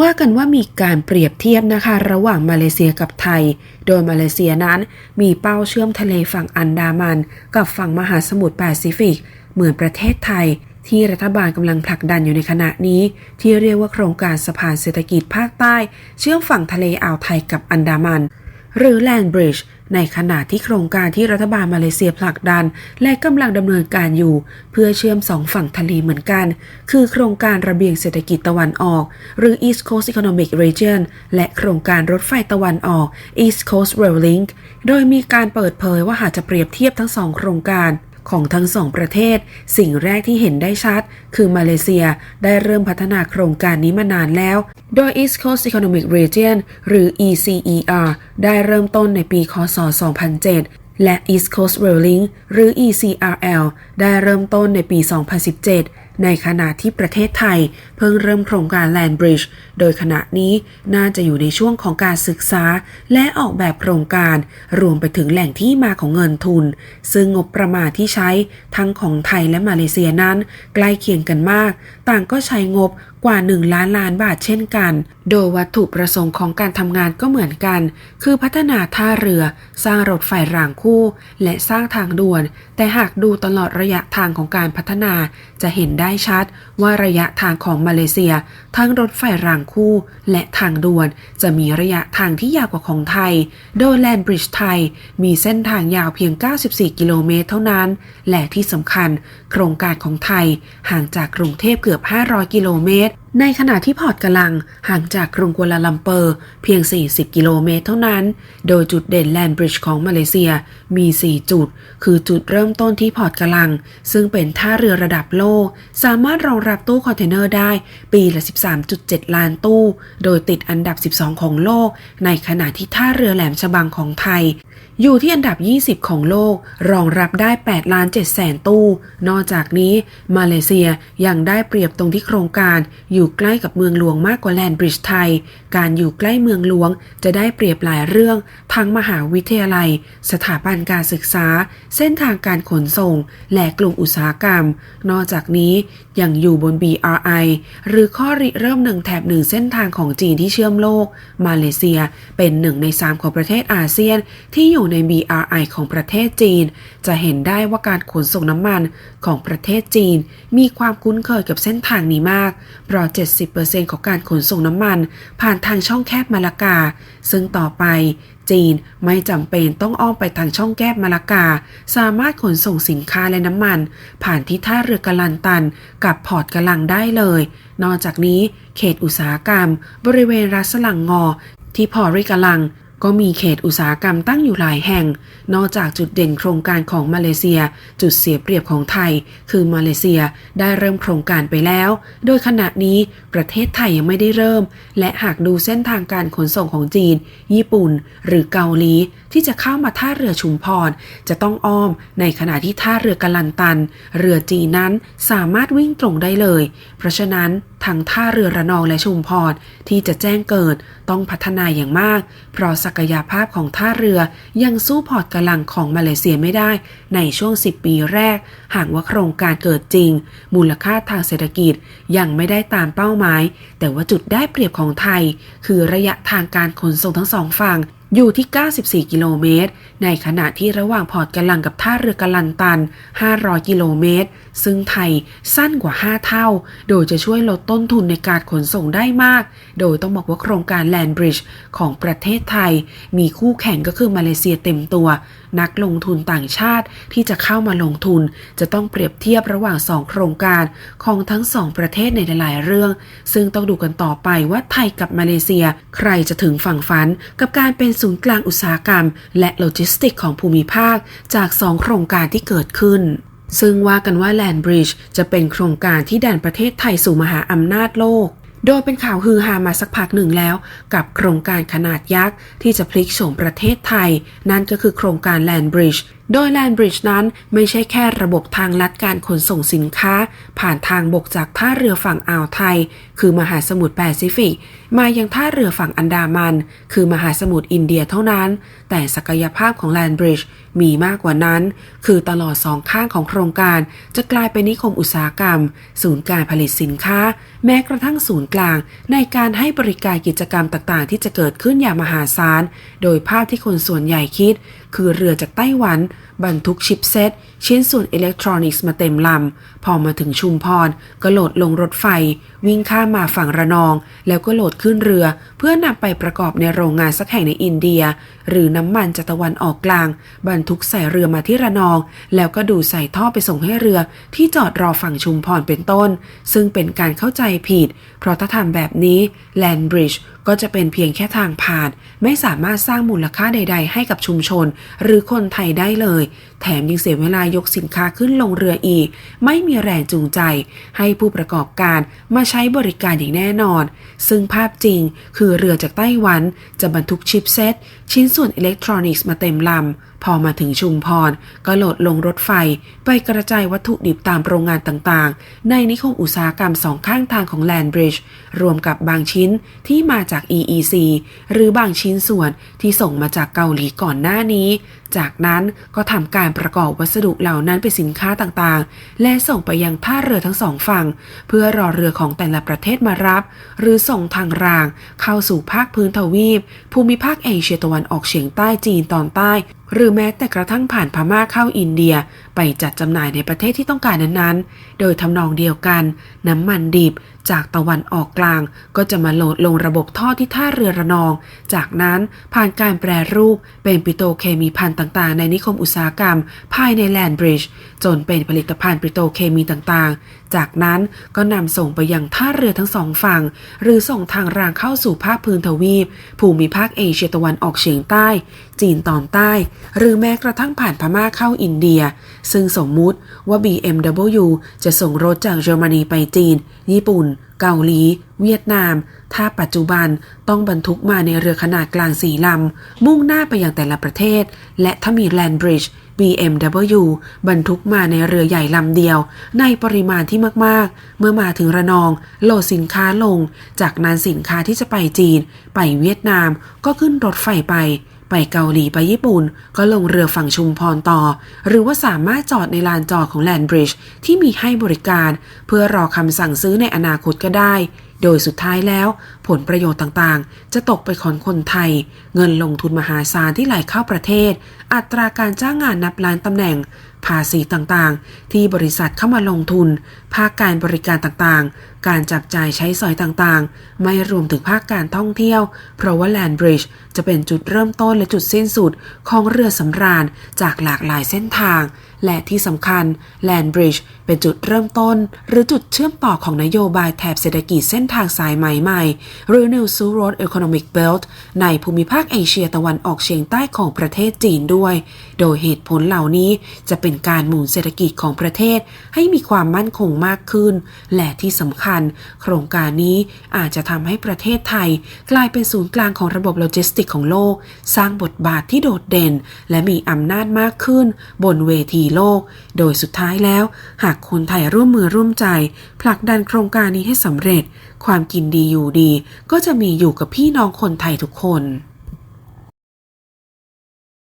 ว่ากันว่ามีการเปรียบเทียบนะคะ ระหว่างมาเลเซียกับไทย โดยมาเลเซียนั้นมีเป้าเชื่อมทะเลฝั่งอันดามัน กับฝั่งมหาสมุทรแปซิฟิก เหมือนประเทศไทย ที่รัฐบาลกำลังผลักดันอยู่ในขณะนี้ ที่เรียกว่าโครงการสะพานเศรษฐกิจภาคใต้ เชื่อมฝั่งทะเลอ่าวไทยกับอันดามัน หรือ Land Bridge ในขณะที่โครงการที่รัฐบาลมาเลเซียผลักดัน และกำลังดำเนินการอยู่ เพื่อเชื่อมสองฝั่งทะเลเหมือนกัน คือโครงการระเบียงเศรษฐกิจตะวันออก หรือ East Coast Economic Region และโครงการรถไฟตะวันออก East Coast Rail Link โดยมีการเปิดเผยว่าหากจะเปรียบเทียบทั้งสองโครงการ ของทั้งสองประเทศ สิ่งแรกที่เห็นได้ชัด คือมาเลเซียได้เริ่มพัฒนาโครงการนี้มานานแล้ว โดย East Coast Economic Region หรือ ECER ได้เริ่มต้นในปี คศ 2007 และ East Coast Rail Link หรือ ECRL ได้เริ่มต้นในปี 2017 ในขณะที่ประเทศไทย เพิ่งเริ่มโครงการ Land Bridge โดยขณะนี้น่าจะอยู่ในช่วงของการศึกษา และออกแบบโครงการ รวมไปถึงแหล่งที่มาของเงินทุน ซึ่งงบประมาณที่ใช้ทั้งของไทยและมาเลเซียนั้น ใกล้เคียงกันมาก ต่างก็ใช้งบกว่า 1 ล้านล้านบาทเช่นกัน โดยวัตถุประสงค์ของการทำงานก็เหมือนกัน คือพัฒนาท่าเรือ สร้างรถไฟรางคู่ และสร้างทางด่วน แต่หากดูตลอดระยะทางของการพัฒนาจะเห็นได้ได้ชัดว่าระยะทางของมาเลเซีย ทั้งรถไฟรางคู่ และทางด่วน จะมีระยะทางที่ยาวกว่าของไทย โดยแลนบริดจ์ไทย มีเส้นทางยาวเพียง 94 กิโลเมตรเท่านั้น และที่สำคัญ โครงการของไทยห่างจากกรุงเทพเกือบ 500 กิโลเมตร ในขณะที่พอร์ตกะลังห่างจากกรุงกัวลาลัมเปอร์ เพียง 40 กิโลเมตรเท่านั้น โดยจุดเด่นแลนบริดจ์ของมาเลเซียมี 4 จุด คือจุดเริ่มต้นที่พอร์ตกะลัง ซึ่งเป็นท่าเรือระดับโลก สามารถรองรับตู้คอนเทนเนอร์ได้ปีละ 13.7 ล้านตู้ โดยติดอันดับ 12 ของโลก ในขณะที่ท่าเรือแหลมฉบังของไทย อยู่ที่อันดับ 20 ของโลก รองรับได้ 8 ล้าน7แสนตู้ นอกจากนี้ มาเลเซียยังได้เปรียบตรงที่โครงการอยูู่่ใกล้กับเมืองหลวงมากกว่าแลนบริดจ์ไทย การอยู่ใกล้เมืองหลวงจะได้เปรียบหลายเรื่อง ทั้งมหาวิทยาลัย สถาบันการศึกษา เส้นทางการขนส่ง และกลุ่มอุตสาหกรรม นอกจากนี้ยังอยู่บน BRI หรือข้อริเริ่มหนึ่งแถบหนึ่งเส้นทางของจีนที่เชื่อมโลก มาเลเซียเป็นหนึ่งในสามของประเทศอาเซียน ที่อยู่ใน BRI ของประเทศจีน จะเห็นได้ว่าการขนส่งน้ำมันของประเทศจีน มีความคุ้นเคยกับเส้นทางนี้มากเพราะ70%ของการขนส่งน้ำมัน ผ่านทางช่องแคบมาลากา ซึ่งต่อไปจีนไม่จำเป็นต้องอ้อมไปทางช่องแคบมาลากา สามารถขนส่งสินค้าและน้ำมัน ผ่านที่ท่าเรือกะลันตันกับพอร์ตกะลังได้เลย นอกจากนี้เขตอุตสาหกรรม บริเวณรัสลังงอที่พอริกะลัง ก็มีเขตอุตสาหกรรมตั้งอยู่หลายแห่ง นอกจากจุดเด่นโครงการของมาเลเซีย จุดเสียเปรียบของไทย คือมาเลเซียได้เริ่มโครงการไปแล้ว โดยขณะนี้ประเทศไทยยังไม่ได้เริ่ม และหากดูเส้นทางการขนส่งของจีน ญี่ปุ่น หรือเกาหลี ที่จะเข้ามาท่าเรือชุมพร จะต้องอ้อม ในขณะที่ท่าเรือกะลันตัน เรือจีนนั้นสามารถวิ่งตรงได้เลย เพราะฉะนั้น ทางท่าเรือระนองและชุมพรที่จะแจ้งเกิดต้องพัฒนาอย่างมาก เพราะศักยภาพของท่าเรือยังสู้พอร์ตกำลังของมาเลเซียไม่ได้ ในช่วง 10 ปีแรก หากว่าโครงการเกิดจริง มูลค่าทางเศรษฐกิจยังไม่ได้ตามเป้าหมาย แต่ว่าจุดได้เปรียบของไทย คือระยะทางการขนส่งทั้งสองฝั่ง อยู่ที่ 94 กิโลเมตร ในขณะที่ระหว่างพอร์ตกะลังกับท่าเรือกะลันตัน 500 กิโลเมตร ซึ่งไทยสั้นกว่า 5 เท่า โดยจะช่วยลดต้นทุนในการขนส่งได้มาก โดยต้องบอกว่าโครงการ Land Bridge ของประเทศไทย มีคู่แข่งก็คือมาเลเซียเต็มตัว นักลงทุนต่างชาติที่จะเข้ามาลงทุน จะต้องเปรียบเทียบระหว่าง 2 โครงการของทั้งสองประเทศในหลายๆเรื่อง ซึ่งต้องดูกันต่อไปว่าไทยกับมาเลเซีย ใครจะถึงฝั่งฝันกับการเป็นศูนย์กลางอุตสาหกรรม และโลจิสติกของภูมิภาคจาก 2 โครงการที่เกิดขึ้นซึ่งว่ากันว่าแลนบริดจ์จะเป็นโครงการที่ดันประเทศไทยสู่มหาอำนาจโลก โดยเป็นข่าวฮือฮามาสักพักหนึ่งแล้ว กับโครงการขนาดยักษ์ที่จะพลิกโฉมประเทศไทย นั่นก็คือโครงการแลนบริดจ์โดย Land Bridge นั้นไม่ใช่แค่ระบบทางลัดการขนส่งสินค้า ผ่านทางบกจากท่าเรือฝั่งอ่าวไทย คือมหาสมุทรแปซิฟิก มายังท่าเรือฝั่งอันดามัน คือมหาสมุทรอินเดียเท่านั้น แต่ศักยภาพของ Land Bridge มีมากกว่านั้น คือตลอดสองข้างของโครงการ จะกลายเป็นนิคมอุตสาหกรรม ศูนย์การผลิตสินค้า แม้กระทั่งศูนย์กลาง ในการให้บริการกิจกรรมต่างๆ ที่จะเกิดขึ้นอย่างมหาศาล โดยภาพที่คนส่วนใหญ่คิด คือเรือจากไต้หวัน บรรทุกชิปเซตชิ้นส่วนอิเล็กทรอนิกส์มาเต็มลำ พอมาถึงชุมพรก็โหลดลงรถไฟ วิ่งข้ามมาฝั่งระนอง แล้วก็โหลดขึ้นเรือ เพื่อนำไปประกอบในโรงงานสักแห่งในอินเดีย หรือน้ำมันจากตะวันออกกลาง บรรทุกใส่เรือมาที่ระนอง แล้วก็ดูใส่ท่อไปส่งให้เรือที่จอดรอฝั่งชุมพรเป็นต้น ซึ่งเป็นการเข้าใจผิด เพราะถ้าทำแบบนี้ Land Bridge ก็จะเป็นเพียงแค่ทางผ่าน ไม่สามารถสร้างมูลค่าใด ๆ ให้กับชุมชนหรือคนไทยได้เลย แถมยังเสียเวลายกสินค้าขึ้นลงเรืออีก ไม่มีแรงจูงใจ ให้ผู้ประกอบการมาใช้บริการอย่างแน่นอน ซึ่งภาพจริงคือเรือจากไต้หวันจะบรรทุกชิปเซต ชิ้นส่วนอิเล็กทรอนิกส์มาเต็มลำ พอมาถึงชุมพร ก็โหลดลงรถไฟ ไปกระจายวัตถุดิบตามโรงงานต่างๆ ในนิคมอุตสาหกรรมสองข้างทางของ Land Bridge รวมกับบางชิ้นที่มาจาก EEC หรือบางชิ้นส่วนที่ส่งมาจากเกาหลีก่อนหน้านี้ จากนั้นก็ทำการประกอบวัสดุเหล่านั้นเป็นสินค้าต่างๆ และส่งไปยังท่าเรือทั้งสองฝั่ง เพื่อรอเรือของแต่ละประเทศมารับ หรือส่งทางราง เข้าสู่ภาคพื้นทวีป ภูมิภาคเอเชียตะวันออกเฉียงใต้จีนตอนใต้ หรือแม้แต่กระทั่งผ่านพม่าเข้าอินเดียไปจัดจำหน่ายในประเทศที่ต้องการนั้นๆ โดยทำนองเดียวกัน น้ำมันดิบจากตะวันออกกลาง ก็จะมาโหลดลงระบบท่อที่ท่าเรือระนอง จากนั้นผ่านการแปรรูปเป็นปิโตรเคมีพันต่างๆ ในนิคมอุตสาหกรรม ภายในแลนบริดจ์จนเป็นผลิตภัณฑ์ปิโตรเคมีต่างๆ จากนั้นก็นำส่งไปยังท่าเรือทั้งสองฝั่ง หรือส่งทางรางเข้าสู่ภาคพื้นทวีป ภูมิภาคเอเชียตะวันออกเฉียงใต้ จีนตอนใต้ หรือแม้กระทั่งผ่านพม่าเข้าอินเดีย ซึ่งสมมุติว่า BMW จะส่งรถจากเยอรมนีไปจีน ญี่ปุ่น เกาหลี เวียดนาม ถ้าปัจจุบันต้องบรรทุกมาในเรือขนาดกลางสี่ลำ มุ่งหน้าไปยังแต่ละประเทศ และถ้ามี Land Bridge BMW บรรทุกมาในเรือใหญ่ลำเดียว ในปริมาณที่มากๆ เมื่อมาถึงระนองโหลดสินค้าลง จากนั้นสินค้าที่จะไปจีน ไปเวียดนามก็ขึ้นรถไฟไป ไปเกาหลีไปญี่ปุ่น ก็ลงเรือฝั่งชุมพรต่อ หรือว่าสามารถจอดในลานจอดของ Land Bridge ที่มีให้บริการ เพื่อรอคำสั่งซื้อในอนาคตก็ได้ โดยสุดท้ายแล้ว ผลประโยชน์ต่างๆ จะตกไปของคนไทย เงินลงทุนมหาศาลที่ไหลเข้าประเทศ อัตราการจ้างงานนับล้านตำแหน่ง ภาษีต่างๆ ที่บริษัทเข้ามาลงทุน ภาคการบริการต่างๆ การจับจ่ายใช้สอยต่างๆ ไม่รวมถึงภาคการท่องเที่ยว เพราะว่า Land Bridge จะเป็นจุดเริ่มต้นและจุดสิ้นสุดของเรือสำราญจากหลากหลายเส้นทาง และที่สำคัญ Land Bridge เป็นจุดเริ่มต้น หรือจุดเชื่อมต่อของนโยบายแถบเศรษฐกิจเส้นทางสายไหมใหม่หรือ New Silk Road Economic Belt ในภูมิภาคเอเชียตะวันออกเฉียงใต้ของประเทศจีนด้วย โดยเหตุผลเหล่านี้จะเป็นการหมุนเศรษฐกิจของประเทศให้มีความมั่นคงมากขึ้น และที่สำคัญ โครงการนี้อาจจะทำให้ประเทศไทย กลายเป็นศูนย์กลางของระบบโลจิสติกของโลก สร้างบทบาทที่โดดเด่น และมีอำนาจมากขึ้น บนเวทีโลก โดยสุดท้ายแล้ว หากคนไทยร่วมมือร่วมใจ ผลักดันโครงการนี้ให้สำเร็จ ความกินดีอยู่ดีก็จะมีอยู่กับพี่น้องคนไทยทุกคน